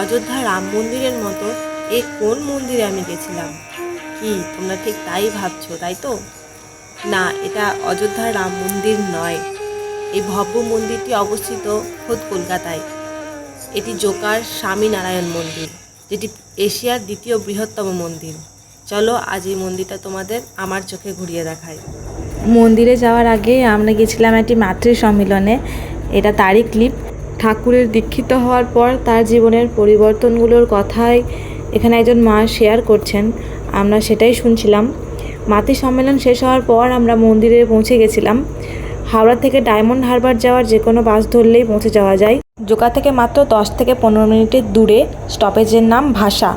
অযোধ্যা রাম মন্দিরের মতো এ কোন মন্দিরে আমি গেছিলাম? কি, তোমরা ঠিক তাই ভাবছ, তাই তো? না, এটা অযোধ্যার রাম মন্দির নয়। এই ভব্য মন্দিরটি অবস্থিত খোদ কলকাতায়। এটি জোকার স্বামীনারায়ণ মন্দির, যেটি এশিয়ার দ্বিতীয় বৃহত্তম মন্দির। চলো, আজ এই মন্দিরটা তোমাদের আমার চোখে ঘুরিয়ে দেখাই। মন্দিরে যাওয়ার আগে আমরা গেছিলাম একটি মাতৃ সম্মিলনে এটা তারই ক্লিপ। ঠাকুরের দীক্ষিত হওয়ার পর তার জীবনের পরিবর্তনগুলোর কথাই এখানে একজন মা শেয়ার করছেন। আমরা সেটাই শুনছিলাম। মাতৃ সম্মেলন শেষ হওয়ার পর আমরা মন্দিরে পৌঁছে গেছিলাম। হাওড়া থেকে ডায়মন্ড হারবার যাওয়ার যে কোনো বাস ধরলেই পৌঁছে যাওয়া যায়। জোকা থেকে মাত্র দশ থেকে পনেরো মিনিটের দূরে স্টপেজের নাম ভাষা।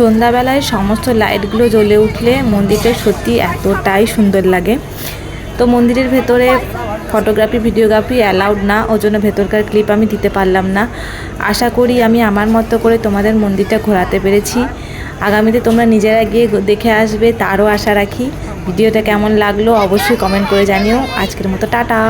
সন্ধ্যাবেলায় সমস্ত লাইটগুলো জ্বলে উঠলে মন্দিরটা সত্যি এতটাই সুন্দর লাগে। তো মন্দিরের ভেতরে ফটোগ্রাফি ভিডিওগ্রাফি অ্যালাউড না ওই জন্য ভেতরকার ক্লিপ আমি দিতে পারলাম না। আশা করি আমি আমার মতো করে তোমাদের মন্দিরটা ঘোরাতে পেরেছি। আগামীতে তোমরা নিজেরা গিয়ে দেখে আসবে, তারও আশা রাখি। ভিডিওটা কেমন লাগল অবশ্যই কমেন্ট করে জানিও। আজকের মতো টাটা।